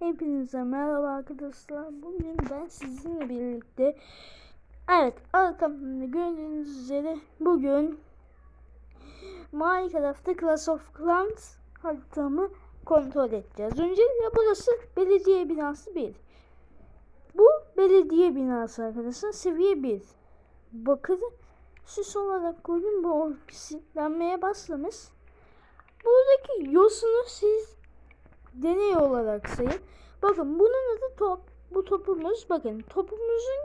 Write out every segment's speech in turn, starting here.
Hepinize merhaba arkadaşlar. Bugün ben sizinle birlikte Evet arkamda gördüğünüz üzere bugün Minecraft'ta Clash of Clans haritamı kontrol edeceğiz. Öncelikle burası belediye binası 1. Bu belediye binası arkadaşlar seviye 1. Bakın süs olarak koydum bu oksitlenmeye başlamış. Buradaki yosunu siz deney olarak sayın. Bakın bunun adı top. Bu topumuz bakın topumuzun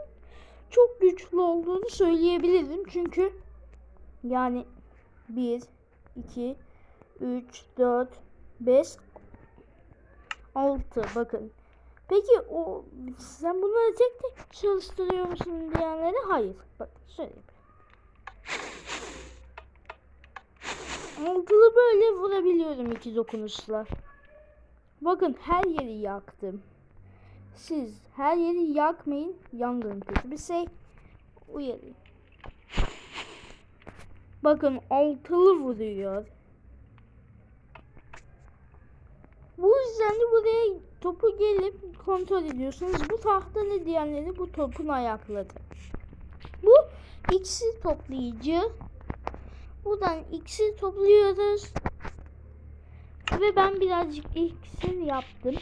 çok güçlü olduğunu söyleyebilirim. Çünkü yani 1, 2, 3, 4, 5, 6 bakın. Peki o sen bunları tek tek çalıştırıyor musun diyenlere hayır. Bak söyleyeyim. Altılı böyle vurabiliyorum iki dokunuşla. Bakın her yeri yaktım. Siz her yeri yakmayın. Yangın kötü bir şey. Uyarayım. Bakın altılı vuruyor. Bu yüzden de buraya topu gelip kontrol ediyorsunuz. Bu tahta ne diyenleri bu topun ayakları. Bu iksir toplayıcı. Buradan iksir topluyoruz. Ve ben birazcık iksir yaptım.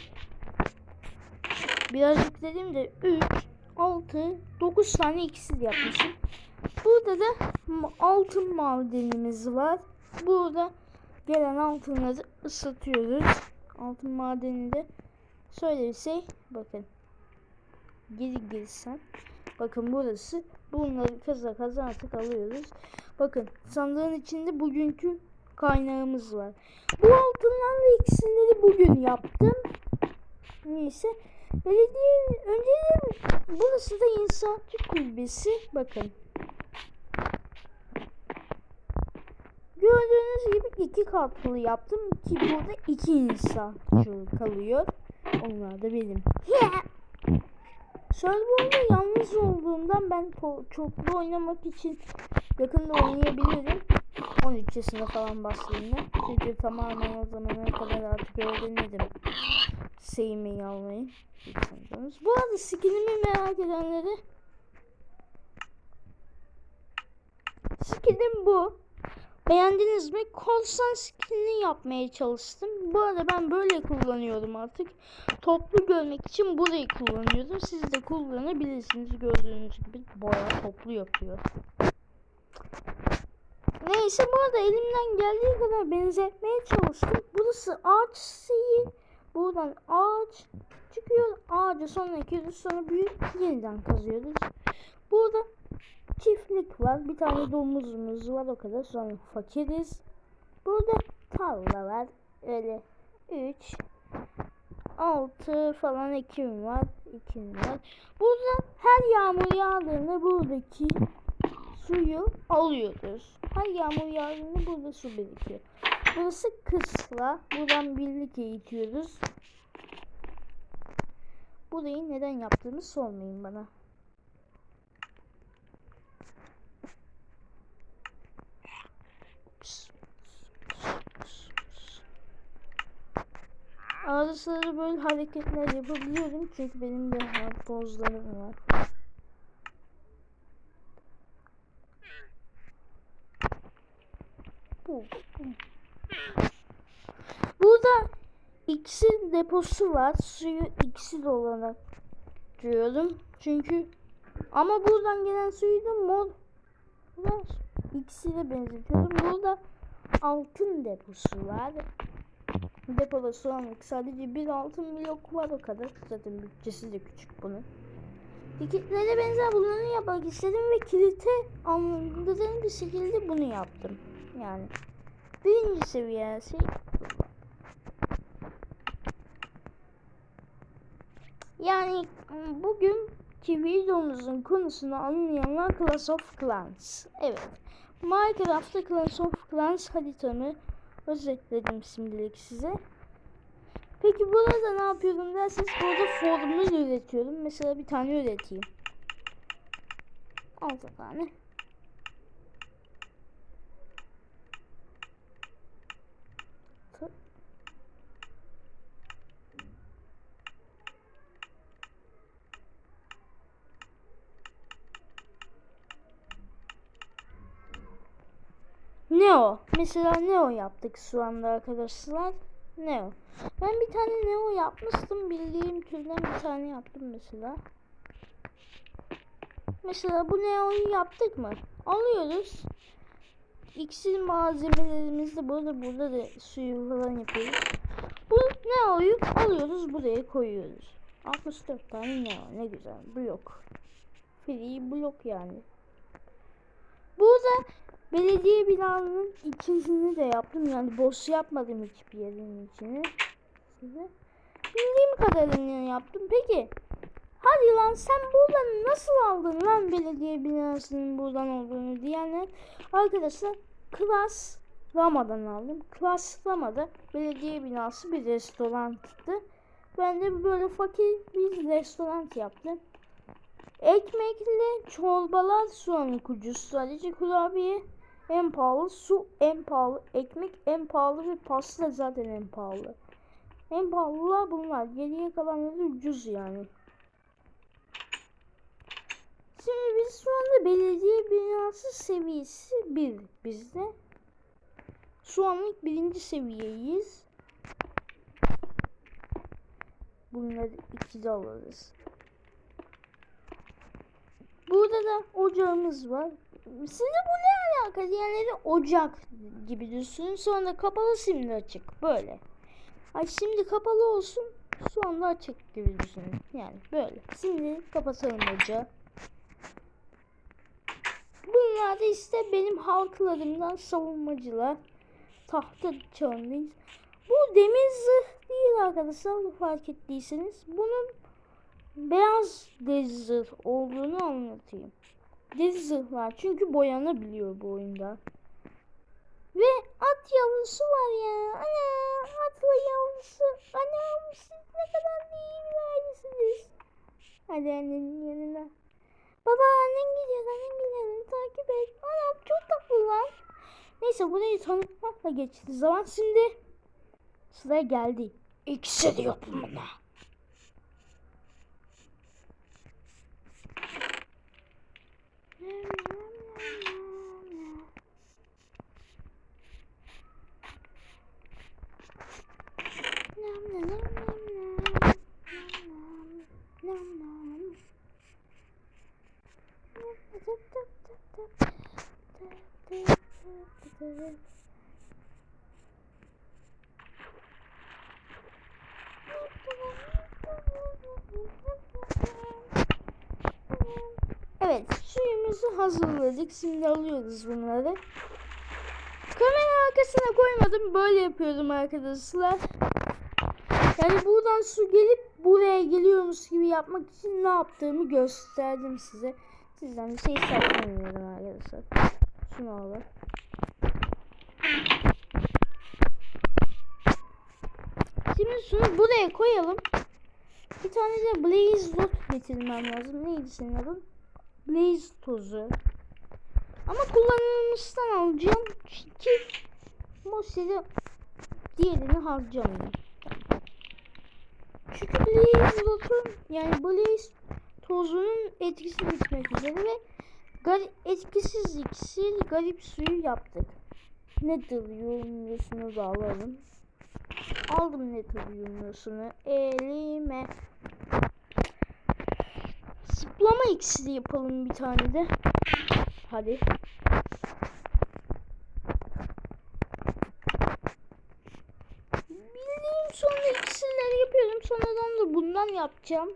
Birazcık dedim de 3, 6, 9 tane iksir yapmışım. Burada da altın madenimiz var. Burada gelen altınları ısıtıyoruz. Altın madeninde şöyle bir şey bakın. Geri girsen. Bakın burası. Bunları kaza kaza artık alıyoruz. Bakın sandığın içinde bugünkü kaynağımız var. Bu altınlarla iksirleri bugün yaptım. Neyse. Belediye önce burası da inşaatçı kulübesi. Bakın. Gördüğünüz gibi iki katlı yaptım ki burada iki inşaatçı kalıyor. Onlar da benim. Server'da yalnız olduğumdan ben çoklu oynamak için yakında oynayabilirim. 13 yaşında falan başlayınca. Çünkü tamamen o zamana kadar artık öğrenirim. Sevmeyi almayı. Bu arada skinimi merak edenleri Skinim bu. Beğendiniz mi? Korsan skinini yapmaya çalıştım. Bu arada ben böyle kullanıyorum artık. Toplu görmek için burayı kullanıyorum. Siz de kullanabilirsiniz. Gördüğünüz gibi bayağı toplu yapıyor. Neyse bu arada elimden geldiği kadar benzetmeye çalıştım. Burası ağaç şeyi. Buradan ağaç çıkıyor. Ağacı sonra ekiyoruz. Sonra büyük yeniden kazıyoruz. Burada çiftlik var. Bir tane domuzumuz var o kadar. Sonra fakiriz. Burada tarla var. Öyle 3 6 falan ekim var. Ekim var. Burada her yağmur yağdığında buradaki suyu alıyoruz. Her yağmur yağdığında burada su birikiyor. Burası kısla. Buradan birlik eğitiyoruz. Burayı neden yaptığımı sormayın bana. Arada sırada böyle hareketler yapabiliyorum çünkü benim de pozlarım var. Bu, bu. Burada iksir deposu var. Suyu iksir olarak diyorum. Çünkü ama buradan gelen suyu da mor var. İksire benzetiyorum. Burada altın deposu var. Depoda su almak sadece bir altın blok var o kadar. Zaten bütçesi de küçük bunun. Dikitlere benzer bunları yapmak istedim ve kilite anladığım bir şekilde bunu yaptım. Yani birinci seviyesi yani bugünkü videomuzun konusunu anlayanlar Clash of Clans. Evet. Minecraft'ta Clash of Clans haritamı özetledim şimdilik size. Peki burada ne yapıyorum derseniz burada formül üretiyorum. Mesela bir tane üreteyim. 6 tane. Neo. Mesela Neo yaptık şu anda arkadaşlar. Neo. Ben bir tane Neo yapmıştım. Bildiğim türden bir tane yaptım mesela. Mesela bu Neo'yu yaptık mı? Alıyoruz. İksir malzemelerimiz de burada burada da suyu falan yapıyoruz. Bu Neo'yu alıyoruz buraya koyuyoruz. 64 tane Neo ne güzel blok. Free blok yani. Burada belediye binanın içini de yaptım. Yani boş yapmadım hiçbir yerin içini. Size. Bildiğim kadarıyla yaptım. Peki. Hadi lan sen buradan nasıl aldın lan belediye binasının buradan olduğunu diyenler. Arkadaşlar Klas Rama'dan aldım. Klas Rama'da belediye binası bir restoranttı. Ben de böyle fakir bir restoran yaptım. Ekmekli çorbalar şu an ucuz. Sadece kurabiye en pahalı, su en pahalı, ekmek en pahalı ve pasta zaten en pahalı. En pahalılar bunlar. Geriye kalanları ucuz yani. Şimdi biz şu anda belediye binası seviyesi 1 bizde. Şu anlık birinci seviyeyiz. Bunları ikide alırız. Burada da ocağımız var. Size bu ne alaka diyenleri ocak gibi düşünün. Sonra kapalı şimdi açık. Böyle. Ay şimdi kapalı olsun. Şu anda açık gibi düşünün. Yani böyle. Şimdi kapatalım ocağı. Bunlar da işte benim halklarımdan savunmacılar. Tahta çağındayız. Bu demir zırh değil arkadaşlar fark ettiyseniz. Bunun beyaz deri zırh olduğunu anlatayım. Deri zırhlar çünkü boyanabiliyor bu oyunda. Ve at yavrusu var ya. Ana atla yavrusu. Anam siz ne kadar iyi bir ailesiniz. Hadi annenin yanına. Baba annen gidiyor annen gidiyor. Takip et. Anam çok tatlı lan. Neyse burayı tanıtmakla geçti zaman. Şimdi sıra geldi. İkisi de yapımına. Evet, hazırladık. Şimdi alıyoruz bunları. Kamera arkasına koymadım. Böyle yapıyordum arkadaşlar. Yani buradan su gelip buraya geliyormuş gibi yapmak için ne yaptığımı gösterdim size. Sizden bir şey saklamıyorum arkadaşlar. Şunu alın. Şimdi şunu buraya koyalım. Bir tane de Blaze Dot getirmem lazım. Neydi senin adın? Blaze tozu. Ama kullanılmıştan alacağım. Çünkü Mosse'de diğerini harcamayayım. Çünkü Blaze Dot'un yani Blaze tozunun etkisi bitmek üzere ve garip, etkisiz iksir garip suyu yaptık. Nedir yorumlusunu da alalım. Aldım nedir yorumlusunu elime. Zıplama iksiri yapalım bir tane de. Hadi. Bildiğim sonra iksirleri yapıyorum. Sonradan da bundan yapacağım.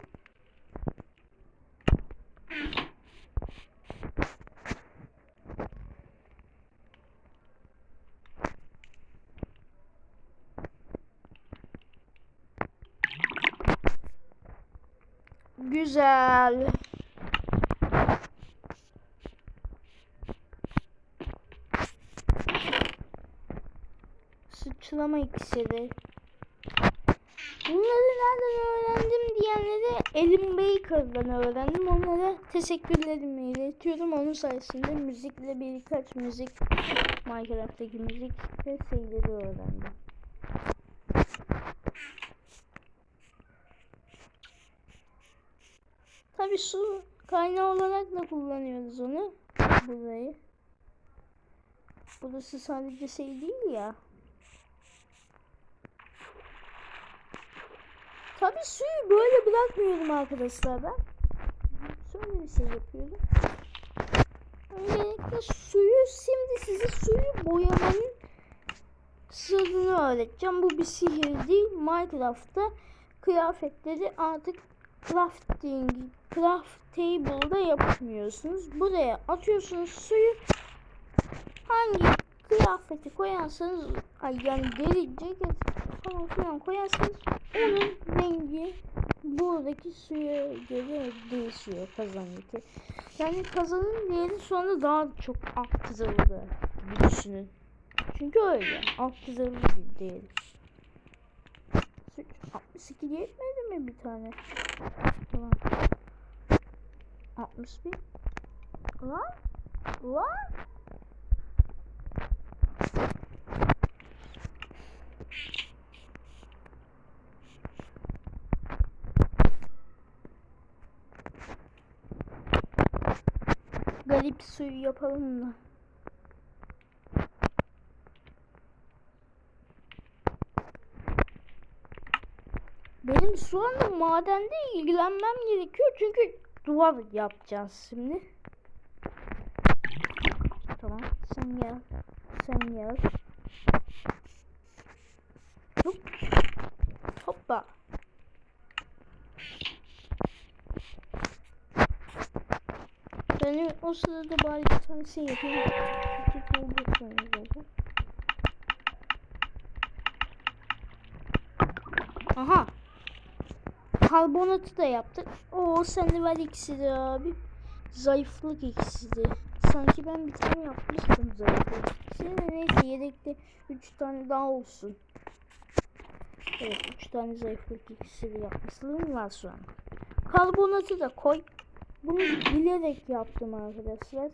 Güzel. Sıçrama iksiri. Bunları nereden öğrendim diyenlere Elim Baker'dan öğrendim. Onlara teşekkürlerimi iletiyorum. Onun sayesinde müzikle birkaç müzik Minecraft'taki müzik ve şeyleri öğrendim. Tabi su kaynağı olarak da kullanıyoruz onu. Burayı. Burası sadece şey değil ya. Tabi suyu böyle bırakmıyorum arkadaşlar ben. Şöyle bir şey yapıyorum. Öncelikle suyu şimdi size suyu boyamanın sırrını öğreteceğim. Bu bir sihir değil. Minecraft'ta kıyafetleri artık crafting, craft table'da yapmıyorsunuz. Buraya atıyorsunuz suyu. Hangi kıyafeti koyarsanız ay yani deri ceket falan filan koyarsanız onun rengi buradaki suya göre değişiyor kazandaki. Yani kazanın değeri sonra daha çok arttırıldı gibi düşünün. Çünkü öyle arttırıldı bir değeri. 62 yetmedi mi bir tane? Tamam. 61. Lan? Lan? Garip suyu yapalım mı? Benim şu anda madende ilgilenmem gerekiyor çünkü duvar yapacağız şimdi. Tamam sen gel. Sen gel. Hop. Hoppa. Ben o sırada bari bir tane şey yapayım. Aha. Karbonatı da yaptık. Oo sende var iksiri abi. Zayıflık iksiri. Sanki ben bir tane yapmıştım zayıflık iksiri. Neyse yedekte 3 tane daha olsun. Evet 3 tane zayıflık iksiri yapmışlığım var şu an. Karbonatı da koy. Bunu bilerek yaptım arkadaşlar.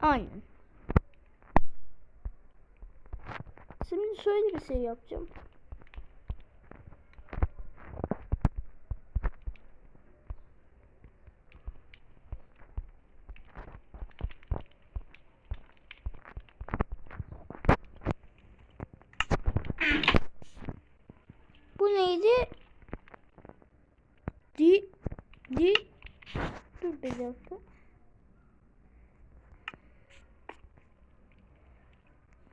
Aynen. Şöyle bir şey yapacağım. Bu neydi? Di di Dur bir dakika.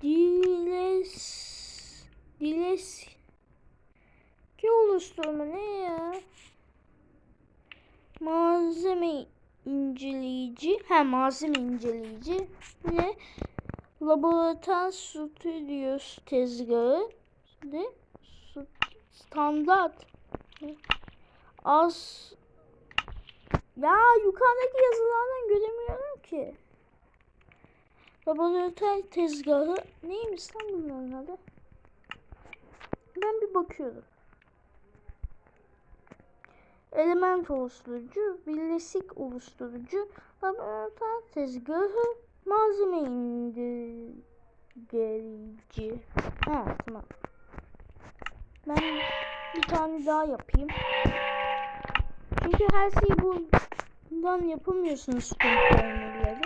Diles Diles ki oluşturma ne ya? Malzeme inceleyici. Ha malzeme inceleyici. Ne? Laboratuvar stüdyos tezgahı. Ne? Standart. Az ya yukarıdaki yazılardan göremiyorum ki. Laboratuvar tezgahı neymiş lan bunların adı? Ben bir bakıyorum. Element oluşturucu, birleşik oluşturucu, laboratuvar tezgahı, malzeme indirici. Ha tamam. Ben bir tane daha yapayım. Çünkü her şeyi bundan yapamıyorsunuz formülleri.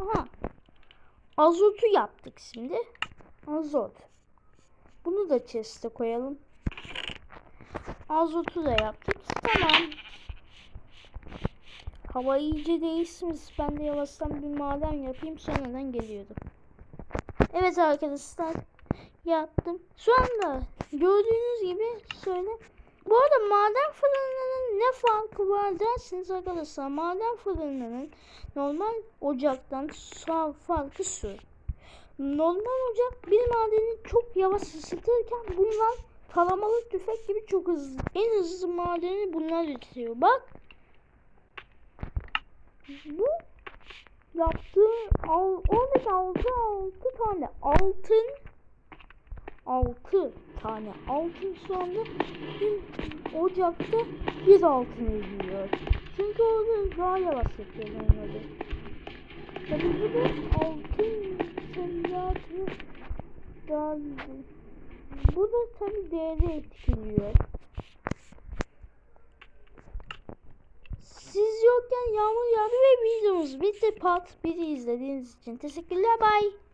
Aha. Azotu yaptık şimdi. Azot. Bunu da chest'e koyalım. Azotu da yaptık. Tamam. Hava iyice değişmiş. Ben de yavaştan bir maden yapayım. Sonradan geliyorum. Evet arkadaşlar. Yaptım. Şu anda gördüğünüz gibi söyle. Bu arada maden fırınının ne farkı var dersiniz arkadaşlar. Maden fırınının normal ocaktan farkı şu. Normal ocak bir madeni çok yavaş ısıtırken bunlar taramalı tüfek gibi çok hızlı. En hızlı madeni bunlar üretiyor. Bak. Bu yaptığı al, oradaki altı altı tane altın altı tane altın şu anda bir ocakta bir altın ediyor. Çünkü orada daha yavaş yapıyor onları. Tabii bu da altın daha güzel. Bu da tabi değeri etkiliyor. Siz yokken yağmur yağdı ve videomuz bitti. Part 1'i izlediğiniz için teşekkürler. Bye.